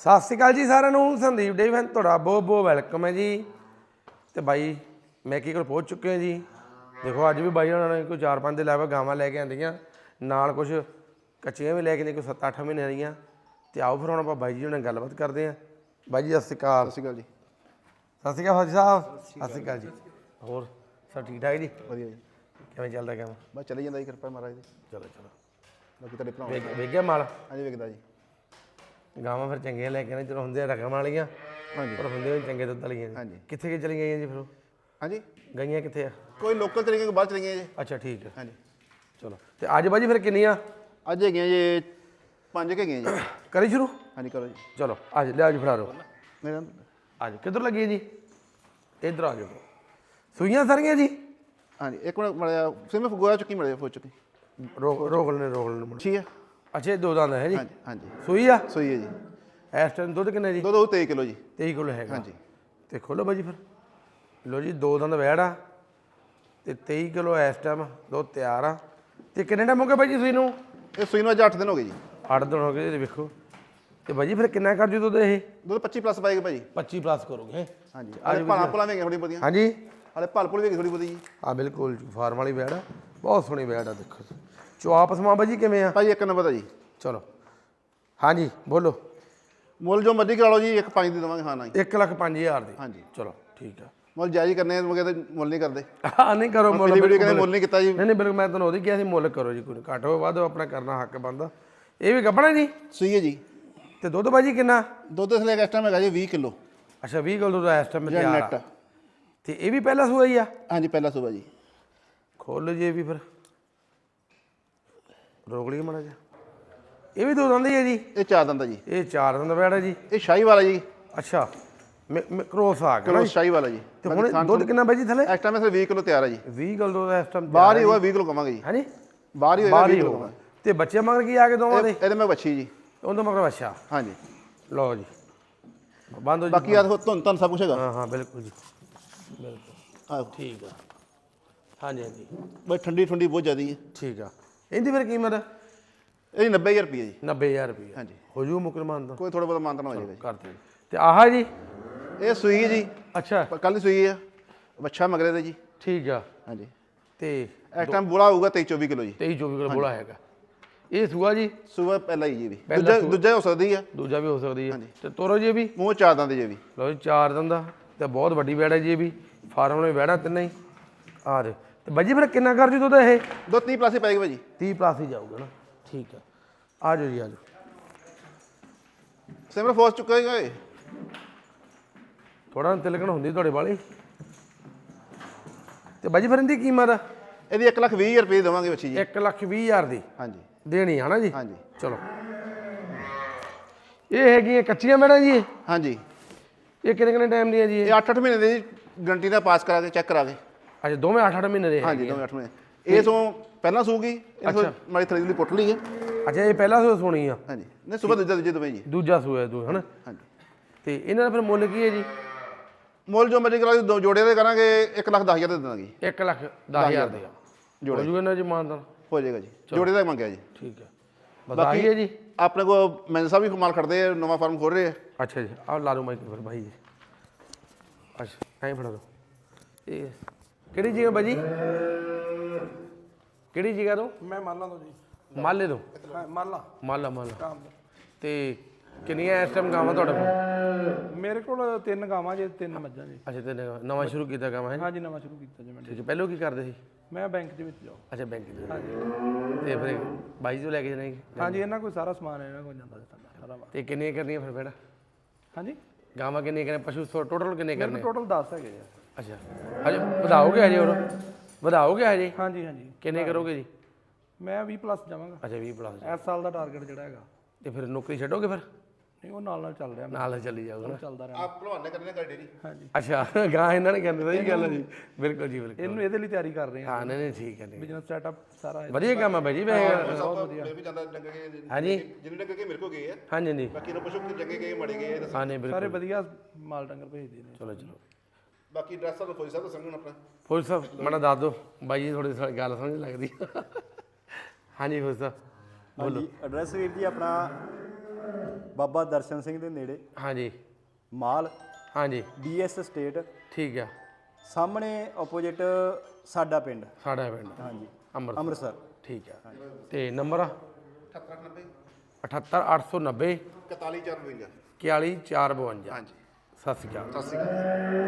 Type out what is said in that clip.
ਸਤਿ ਸ਼੍ਰੀ ਅਕਾਲ ਜੀ ਸਾਰਿਆਂ ਨੂੰ। ਸੰਦੀਪ ਡੇ ਫੈਨ ਤੁਹਾਡਾ ਬਹੁਤ ਬਹੁਤ ਵੈਲਕਮ ਹੈ ਜੀ। ਤੇ ਬਾਈ ਮੈਂ ਕੀ ਕੋਲ ਪਹੁੰਚ ਚੁੱਕੇ ਹਾਂ ਜੀ। ਦੇਖੋ ਅੱਜ ਵੀ ਬਾਈ ਉਹਨਾਂ ਨੇ ਕੋਈ 4-5 ਦੇ ਲੈਵਾ ਗਾਵਾਂ ਲੈ ਕੇ ਆਂਦੀਆਂ ਨਾਲ ਕੁਝ ਕੱਚੀਆਂ ਵੀ ਲੈ ਕੇ ਨੇ ਕੋਈ 7-8 ਮਹੀਨੇ ਦੀਆਂ ਤੇ ਆਓ ਫਿਰ ਹੁਣ ਆਪਾਂ ਬਾਈ ਜੀ ਨਾਲ ਗੱਲਬਾਤ ਕਰਦੇ ਹਾਂ। ਬਾਈ ਜੀ ਸਤਿ ਸ਼੍ਰੀ ਅਕਾਲ। ਸਤਿ ਸ਼੍ਰੀ ਅਕਾਲ ਜੀ। ਸਤਿ ਸ਼੍ਰੀ ਅਕਾਲ ਫੌਜੀ ਸਾਹਿਬ। ਸਤਿ ਸ਼੍ਰੀ ਅਕਾਲ ਜੀ। ਹੋਰ ਸਭ ਠੀਕ ਠਾਕ ਜੀ? ਵਧੀਆ ਜੀ। ਕਿਵੇਂ ਚੱਲਦਾ ਕੰਮ? ਬਸ ਚਲੀ ਜਾਂਦਾ ਜੀ ਕਿਰਪਾ ਮਹਾਰਾਜ ਦੀ। ਚਲੋ ਚਲੋ। ਬਾਕੀ ਤੁਹਾਡੇ ਭਰਾ ਵੇਖ ਵੇਖ ਗਿਆ ਮਾਲ? ਹਾਂਜੀ ਵੇਖਦਾ ਜੀ। ਗਾਵਾਂ ਫਿਰ ਚੰਗੀਆਂ ਲੈ ਕੇ ਆਣੇ ਜਦੋਂ ਹੁੰਦੇ ਆ ਰਕਮ ਵਾਲੀਆਂ ਹਾਂਜੀ। ਪਰ ਹੁੰਦੇ ਵੀ ਚੰਗੇ ਦੁੱਧ ਵਾਲੀਆਂ। ਹਾਂਜੀ। ਕਿੱਥੇ ਕਿ ਚਲੀ ਗਈਆਂ ਜੀ ਫਿਰ ਉਹ? ਹਾਂਜੀ। ਗਈਆਂ ਕਿੱਥੇ ਆ? ਕੋਈ ਲੋਕਲ ਚਲੀ ਗਏ ਬਾਹਰ ਚਲੀ ਗਏ ਜੀ? ਅੱਛਾ ਠੀਕ ਹੈ ਹਾਂਜੀ। ਚਲੋ। ਤੇ ਅੱਜ ਬਾਜੀ ਫਿਰ ਕਿੰਨੀਆਂ? ਅੱਜ ਹੈਗੀਆਂ ਜੀ ਪੰਜ ਕੇ ਗਏ ਜੀ। ਕਰੀ ਸ਼ੁਰੂ? ਹਾਂਜੀ ਕਰੋ ਜੀ। ਚਲੋ ਅੱਜ ਲਿਆ ਜੀ ਫੜਾ ਰੋ ਮੇਰਾ ਅੱਜ ਕਿੱਧਰ ਲੱਗੀ ਹੈ ਜੀ? ਇੱਧਰ ਆ ਜਾਓ। ਸੂਈਆਂ ਸਾਰੀਆਂ ਜੀ? ਹਾਂਜੀ ਇੱਕ ਮਿੰਟ ਮੜਿਆ ਸਿਰ ਮੈਂ ਫਗੋਇਆ ਚੁੱਕੀ ਮੜਿਆ ਫੋ ਚੁੱਕੀ। ਰੋਕ ਰੋਕ ਲੈਣੇ ਰੋਕ ਲੈਣੇ ਠੀਕ ਹੈ। ਅੱਛਾ ਇਹ ਦੋ ਦੰਦ ਹੈ ਜੀ? ਹਾਂਜੀ ਹਾਂਜੀ। ਸੂਈ ਆ? ਸੋਈ ਹੈ ਜੀ। ਇਸ ਟਾਈਮ ਦੁੱਧ ਕਿੰਨਾ ਜੀ? ਦੁੱਧ ਉਹ 23 ਕਿਲੋ ਜੀ। 23 ਕਿਲੋ ਹੈਗਾ। ਹਾਂਜੀ। ਤੇ ਖੋਲੋ ਬਾਜੀ ਫਿਰ। ਲੋ ਜੀ ਦੋ ਦੰਦ ਵੈੜ ਆ ਤੇ 23 ਕਿਲੋ ਇਸ ਟਾਈਮ ਦੋ ਤਿਆਰ ਆ। ਤੇ ਕਿੰਨੇ ਟਾਈਮ ਹੋ ਗਿਆ ਬਾਜੀ ਸੂਈ ਨੂੰ? ਇਹ ਸੂਈ ਨੂੰ ਅੱਜ 8 ਦਿਨ ਹੋ ਗਏ ਜੀ। 8 ਦਿਨ ਹੋ ਗਏ ਜੀ ਵੇਖੋ। ਤੇ ਬਾਜੀ ਫਿਰ ਕਿੰਨਾ ਕਰ ਜੂ ਦੁੱਧ ਇਹ? ਦੁੱਧ 25 ਪਲੱਸ ਪਾਏਗਾ ਭਾਜੀ। 25 ਪਲੱਸ ਕਰੋਗੇ ਹਾਂਜੀ। ਅੱਜ ਭਾਲਾਂ ਭੁਲਾਂ ਵੇਗੇ ਥੋੜੀ ਬਹੁਤੀਆਂ। ਹਾਂਜੀ। ਹਲੇ ਭਲ ਭੁਲ ਵੇਗੇ ਥੋੜੀ ਜੀ। ਆ ਬਿਲਕੁਲ ਫਾਰਮ ਵਾਲੀ ਵੈੜ ਆ। ਬਹੁਤ ਸੋਹਣੀ ਵੈੜ ਆ ਦੇਖੋ। ਚੁਆਪ ਸਮਾ ਬਾਜੀ ਕਿਵੇਂ ਆ? ਭਾਜੀ ਇੱਕ ਨੰਬਰ ਦਾ ਜੀ। ਚਲੋ। ਹਾਂਜੀ ਬੋਲੋ। ਮੁੱਲ ਜੋ ਮਰਜ਼ੀ ਕਰਾ ਲਓ ਜੀ ਇੱਕ ਪੰਜ ਦੀ ਦੇਵਾਂਗੇ ਹਾਂ ਨਾ ਜੀ 1 ਲੱਖ 5000 ਦੀ। ਹਾਂਜੀ। ਚਲੋ ਠੀਕ ਆ। ਮੁੱਲ ਜਾਇਜ਼ ਹੀ ਕਰਨੇ ਆ ਮੁਗੇ ਤੇ ਮੁੱਲ ਨਹੀਂ ਕਰਦੇ। ਆ ਨਹੀਂ ਕਰੋ ਮੁੱਲ ਵੀਡੀਓ। ਕਹਿੰਦੇ ਮੁੱਲ। ਨਹੀਂ ਕੀਤਾ ਜੀ। ਨਹੀਂ ਨਹੀਂ ਬਿਲਕੁਲ ਮੈਂ ਤੁਹਾਨੂੰ ਉਹਦੀ ਕਿਹਾ ਸੀ ਮੁੱਲ ਕਰੋ ਜੀ ਕੋਈ। ਘੱਟ ਹੋ ਵੱਧ ਹੋ, ਆਪਣਾ ਕਰਨਾ ਹੱਕ ਬੰਦਾ ਇਹ ਵੀ ਗੱਬਣਾ ਜੀ? ਸੂਈ ਹੈ ਜੀ। ਤੇ ਦੁੱਧ ਬਾਜੀ ਕਿੰਨਾ? ਦੁੱਧ ਇਸ ਲਈ ਇਸ ਟਾਈਮ ਹੈਗਾ ਜੀ 20 ਕਿਲੋ। ਅੱਛਾ 20 ਕਿਲੋ ਦੁੱਧ ਇਸ ਟਾਈਮ ਤਿਆਰ ਆ। ਤੇ ਇਹ ਵੀ ਪਹਿਲਾ ਸੂਆ ਹੀ ਆ? ਹਾਂਜੀ ਪਹਿਲਾ ਸੂਬਾ ਜੀ। ਖੋਲ ਲਓ ਜੀ ਇਹ ਵੀ ਫਿਰ। ਰੋਕ ਲਈ ਮੜਾ ਜਾ ਇਹ ਵੀ ਦੋ ਦੰਦ ਹੀ ਹੈ ਜੀ। ਇਹ ਚਾਰ ਦੰਦਾ ਜੀ। ਇਹ ਚਾਰ ਦੰਦ ਬੈੜਾ ਜੀ। ਇਹ ਸ਼ਾਹੀ ਵਾਲਾ ਜੀ। ਅੱਛਾ। ਕ੍ਰੋਸ ਆ ਗਿਆ ਜੀ। ਸ਼ਾਹੀ ਵਾਲਾ ਜੀ। ਤੇ ਹੁਣ ਦੁੱਧ ਕਿੰਨਾ ਬਾਜੀ ਥਲੇ? ਇਸ ਟਾਈਮ ਇਸ 20 ਕਿਲੋ ਤਿਆਰ ਹੈ ਜੀ। 20 ਕਿਲੋ ਦੁੱਧ ਇਸ ਟਾਈਮ ਬਾਹਰ ਹੀ ਹੋਇਆ 20 ਕਿਲੋ ਕਵਾਂਗੇ ਜੀ। ਹਾਂਜੀ? ਬਾਹਰ ਹੀ ਹੋਏਗਾ ਬਾਹਰ 20 ਹੀ ਕਿਲੋ ਹੋਊਗਾ। ਤੇ ਬੱਚੇ ਮਗਰ ਕੀ ਆ ਕੇ ਦੋਵਾਂ ਦੇ? ਇਹਦੇ ਮੈਂ ਬੱਚੀ ਜੀ। ਉਹਦੋਂ ਮਗਰ ਅੱਛਾ ਹਾਂਜੀ। ਲਓ ਜੀ। ਬੰਦ ਹੋ ਜੀ। ਬਾਕੀ ਆ ਦੇਖੋ ਧੁੰਨ ਧੰਨ ਸਭ ਕੁਝ ਹੈਗਾ। ਹਾਂ ਹਾਂ ਬਿਲਕੁਲ ਜੀ। ਬਿਲਕੁਲ। ਆਹ। ਠੀਕ ਆ। ਹਾਂਜੀ ਹਾਂਜੀ। ਬਈ ਠੰਡੀ ਠੰਡੀ ਬਹੁਤ ਜ਼ਿਆਦੀ ਹੈ। ਠੀਕ ਆ। ਇਹਦੀ ਫਿਰ ਕੀਮਤ? ਇਹ 90000 ਰੁਪਏ ਜੀ। 90000 ਰੁਪਏ ਹਾਂਜੀ। ਹੋ ਜੂ ਮੁਕਰਮਾਨ ਦਾ ਕੋਈ ਥੋੜਾ ਬਹੁਤਾ ਮਾਨਤਨ ਹੋ ਜਾਏਗਾ ਕਰ ਦਿਓ ਤੇ ਆਹ ਜੀ? ਜੀ ਇਹ ਸੂਈ ਜੀ। ਅੱਛਾ। ਕੱਲ ਸੂਈ ਹੈ। ਬੱਚਾ ਮਗਰੇ ਦੇ ਜੀ। ਠੀਕ ਆ। ਹਾਂਜੀ। ਤੇ ਇਸ ਟਾਈਮ ਬੁਲਾ ਹੋਊਗਾ 23 24 ਕਿਲੋ ਜੀ। 23 24 ਕਿਲੋ ਬੋਲਾ ਹੈਗਾ। ਇਹ ਸੂਆ ਜੀ? ਸੂਬਾ ਪਹਿਲਾ ਹੀ ਜੀ ਵੀ। ਦੂਜਾ ਸੂਆ। ਦੂਜਾ ਹੋ ਸਕਦੀ ਹੈ। ਦੂਜਾ ਵੀ ਹੋ ਸਕਦੀ ਹੈ। ਤੇ ਤੋਰੋ ਜੀ ਵੀ। ਮੂੰਹ ਚਾਰ ਦੰਦ ਜੀ ਵੀ। ਲਓ ਜੀ ਚਾਰ ਦਿਨ ਦਾ ਤੇ ਬਹੁਤ ਵੱਡੀ ਵੈੜ ਹੈ ਜੀ ਇਹ ਵੀ। ਫਾਰਮ ਨੇ ਵੈੜਾ ਤਿੰਨੇ ਹੀ। ਆ ਦੇ ਤੇ ਬਾਜੀ ਫਿਰ ਕਿੰਨਾ ਕਰ ਜੀ ਦੁੱਧ ਇਹ? ਦੋ 30 ਪਲੱਸ ਹੀ ਪਾਏਗਾ ਭਾਜੀ 30 ਪਲੱਸ ਹੀ ਜਾਊਗਾ ਨਾ। ਠੀਕ ਆ। ਆ ਜਾਓ ਜੀ ਆ ਜਾਓ। ਸਿਮਰ ਫੋਸ ਚੁੱਕਾ ਹੈਗਾ ਇਹ? ਥੋੜਾ ਤਿਲਕਣ ਹੁੰਦੀ ਤੁਹਾਡੇ ਵਾਲੀ। ਤੇ ਬਾਜੀ ਫਿਰ ਇਹਦੀ ਕੀਮਤ? ਇਹਦੀ 1 ਲੱਖ 20 ਰੁਪਏ ਦੇਵਾਂਗੇ ਬੱਚੀ ਜੀ। 1 ਲੱਖ 20 ਹਜ਼ਾਰ ਦੀ? ਹਾਂਜੀ। ਦੇਣੀ ਹੈ ਨਾ ਜੀ? ਹਾਂਜੀ। ਚਲੋ। ਇਹ ਹੈਗੀਆਂ ਕੱਚੀਆਂ ਮੈਡਮ ਜੀ ਇਹ? ਹਾਂਜੀ। ਇਹ ਕਿੰਨੇ ਕਿੰਨੇ ਟਾਈਮ ਦੀਆਂ ਜੀ ਇਹ? ਇਹ 8-8 ਮਹੀਨੇ ਦੀ ਗਰੰਟੀ ਦਾ ਪਾਸ ਕਰਾ ਕੇ ਚੈੱਕ ਕਰਾ ਕੇ। ਅੱਛਾ ਦੋਵੇਂ 8-8 ਮਹੀਨੇ ਦੇ ਹਾਂਜੀ। ਦੋਵੇਂ 8 ਮਹੀਨੇ। ਇਹ ਤੋਂ ਪਹਿਲਾਂ ਸੂਗੀ ਇਹ ਤੋਂ ਮਾੜੀ ਥਰੀ ਦੀ ਪੁੱਟ ਲਈ ਹੈ ਅੱਛਾ ਇਹ ਪਹਿਲਾ ਸੋ ਸੁਣੀ ਆ। ਹਾਂਜੀ। ਨਹੀਂ ਸਵੇਰ ਦੂਜਾ ਦੂਜੇ ਦੋਵੇਂ ਜੀ। ਦੂਜਾ ਸੂਆ ਦੂ ਹਨਾ? ਹਾਂਜੀ। ਤੇ ਇਹਨਾਂ ਦਾ ਫਿਰ ਮੁੱਲ ਕੀ ਹੈ ਜੀ? ਮੁੱਲ ਜੋ ਮਰਜ਼ੀ ਕਰਾ ਦੋ ਜੋੜੇ ਦੇ ਕਰਾਂਗੇ 1 ਲੱਖ 10000 ਦੇ ਦੇਵਾਂਗੇ। 1 ਲੱਖ 10000 ਦੇ। ਹੋ ਜੂਗਾ ਨਾ ਜੀ ਮਾਨਦਾਨ? ਹੋ ਜਾਏਗਾ ਜੀ। ਜੋੜੇ ਦਾ ਮੰਗਿਆ ਜੀ। ਠੀਕ ਹੈ। ਬਤਾਈਏ ਹੈ ਜੀ? ਆਪਣੇ ਕੋਲ ਮੈਨ ਸਾਹਿਬ ਵੀ ਮਾਲ ਖੜਦੇ ਆ ਨਵਾਂ ਫਾਰਮ ਖੋਲ ਰਹੇ ਆ। ਅੱਛਾ ਜੀ ਆਹ ਲਾ ਲਓ ਮਾਈਕ ਫਿਰ ਭਾਈ ਜੀ। ਅੱਛਾ ਐਂ ਫੜਾ ਦੋ। ਇਹ ਕਿਹੜੀ ਜਗ੍ਹਾ ਬਾਜੀ? ਕਿਹੜੀ ਜਗ੍ਹਾ ਤੋਂ? ਮੈਂ ਮਾਲਾ ਤੋਂ ਜੀ। ਮਾਲੇ ਤੋਂ? ਹਾਂ, ਮਾਲਾ। ਮਾਲਾ ਮਾਲਾ। ਕੰਮ। ਤੇ। ਕਿੰਨੀਆਂ ਇਸ ਟਾਈਮ ਗਾਵਾਂ ਤੁਹਾਡੇ ਕੋਲ? ਮੇਰੇ ਕੋਲ ਤਿੰਨ ਗਾਵਾਂ ਜੇ ਤਿੰਨ ਮੱਝਾਂ ਜੀ। ਅੱਛਾ ਤੇ ਨਵਾਂ ਸ਼ੁਰੂ ਕੀਤਾ ਕੰਮ ਹੈ? ਹਾਂਜੀ ਨਵਾਂ ਸ਼ੁਰੂ ਕੀਤਾ ਜੀ ਮੈਂ ਠੀਕ ਹੈ ਪਹਿਲਾਂ ਕੀ ਕਰਦੇ ਸੀ? ਮੈਂ ਬੈਂਕ ਦੇ ਵਿੱਚ ਜਾਓ। ਅੱਛਾ ਬੈਂਕ ਦੇ ਤੇ ਫਿਰ ਬਾਈ ਤੋਂ ਲੈ ਕੇ ਜਾਣੇ ਹਾਂਜੀ ਇਹਨਾਂ ਕੋਲ ਸਾਰਾ ਸਮਾਨ ਇਹਨਾਂ ਕੋਲ ਜਾਂਦਾ ਜੀ ਸਾਡਾ ਸਾਰਾ ਵਾ ਤੇ ਕਿੰਨੀਆਂ ਕਰਨੀਆਂ ਫਿਰ ਬੇੜਾ? ਹਾਂਜੀ? ਗਾਵਾਂ ਕਿੰਨੀਆਂ ਕਰਨੇ ਪਸ਼ੂ ਟੋਟਲ ਕਿੰਨੇ ਕਰਨੇ? ਟੋਟਲ 10 ਹੈਗੇ ਜੀ ਅੱਛਾ। ਹਜੇ ਵਧਾਓਗੇ ਹਜੇ ਹੋਰ? ਵਧਾਓਗੇ ਹਜੇ? ਹਾਂਜੀ ਹਾਂਜੀ। ਕਿੰਨੇ ਕਰੋਗੇ ਜੀ? ਮੈਂ 20 ਪਲੱਸ ਜਾਵਾਂਗਾ। ਅੱਛਾ 20 ਪਲੱਸ ਇਸ ਸਾਲ ਦਾ ਟਾਰਗੇਟ ਜਿਹੜਾ ਹੈਗਾ। ਤੇ ਫਿਰ ਨੌਕਰੀ ਛੱਡੋਗੇ ਫਿਰ? ਨਹੀਂ ਉਹ ਨਾਲ ਨਾਲ ਚੱਲ ਰਿਹਾ ਨਾਲ ਚੱਲੀ ਜਾਊਗਾ ਨਾ। ਚੱਲਦਾ ਰਿਹਾ ਆਪ ਭਲਵਾਨ ਨੇ ਕਰਨੇ ਕਰ ਡੇਰੀ ਹਾਂਜੀ। ਅੱਛਾ ਗਾਂ ਇਹਨਾਂ ਨੇ ਕਰਨੀ ਸਹੀ ਗੱਲ ਹੈ ਜੀ। ਬਿਲਕੁਲ ਜੀ ਬਿਲਕੁਲ। ਇਹਨੂੰ ਇਹਦੇ ਲਈ ਤਿਆਰੀ ਕਰ ਰਹੇ ਹਾਂ। ਹਾਂ ਨਹੀਂ ਨਹੀਂ ਠੀਕ ਹੈ ਨਹੀਂ ਬਿਜ਼ਨਸ ਸੈਟਅਪ ਸਾਰਾ ਵਧੀਆ ਕੰਮ ਹੈ ਭਾਈ ਜੀ ਮੈਂ ਮੈਂ ਵੀ ਜਾਂਦਾ ਡੰਗੇ ਗਏ ਹਾਂਜੀ। ਜਿੰਨੇ ਡੰਗੇ ਗਏ ਮੇਰੇ ਕੋਲ ਗਏ ਆ। ਹਾਂਜੀ ਹਾਂਜੀ। ਬਾਕੀ ਨੂੰ ਪੁੱਛੋ ਕਿ ਚੰਗੇ ਗਏ ਮਾੜੇ ਗਏ ਇਹ ਦੱਸੋ। ਹਾਂ ਨਹੀਂ ਬਿਲਕੁਲ। ਸਾਰੇ ਵਧੀਆ ਮਾਲ ਡੰਗਰ ਭੇਜਦੇ ਨੇ। ਚਲੋ ਚਲੋ। ਬਾਕੀ ਡਰੈਸ ਤੁਹਾਨੂੰ ਫੌਜੀ ਸਾਹਿਬ ਦੱਸਣਗੇ ਹੁਣ ਆਪਣਾ। ਫੌਜ ਸਾਹਿਬ ਮਣਾ ਦੱਸ ਦਿਓ। ਬਾਈ ਜੀ ਥੋੜੀ ਗੱਲ ਸਮਝ ਲੱਗਦੀ। ਹਾਂਜੀ ਫੌਜ ਸਾਹਿਬ ਹਾਂਜੀ ਐਡਰੈਸ ਵੀਰ ਜੀ ਆਪਣਾ ਬਾਬਾ ਦਰਸ਼ਨ ਸਿੰਘ ਦੇ ਨੇੜੇ। ਹਾਂਜੀ। ਮਾਲ। ਹਾਂਜੀ। ਡੀਐਸ ਸਟੇਟ ਠੀਕ ਆ। ਸਾਹਮਣੇ ਆਪੋਜੀਟ ਸਾਡਾ ਪਿੰਡ। ਸਾਡਾ ਪਿੰਡ। ਹਾਂਜੀ। ਅੰਮ੍ਰਿਤਸਰ। ਅੰਮ੍ਰਿਤਸਰ। ਠੀਕ ਆ। ਤੇ ਨੰਬਰ 7890 78890 41452 41452 ਹਾਂਜੀ। ਸਤਿ ਸ਼੍ਰੀ ਅਕਾਲ। ਸਤਿ ਸ਼੍ਰੀ ਅਕਾਲ।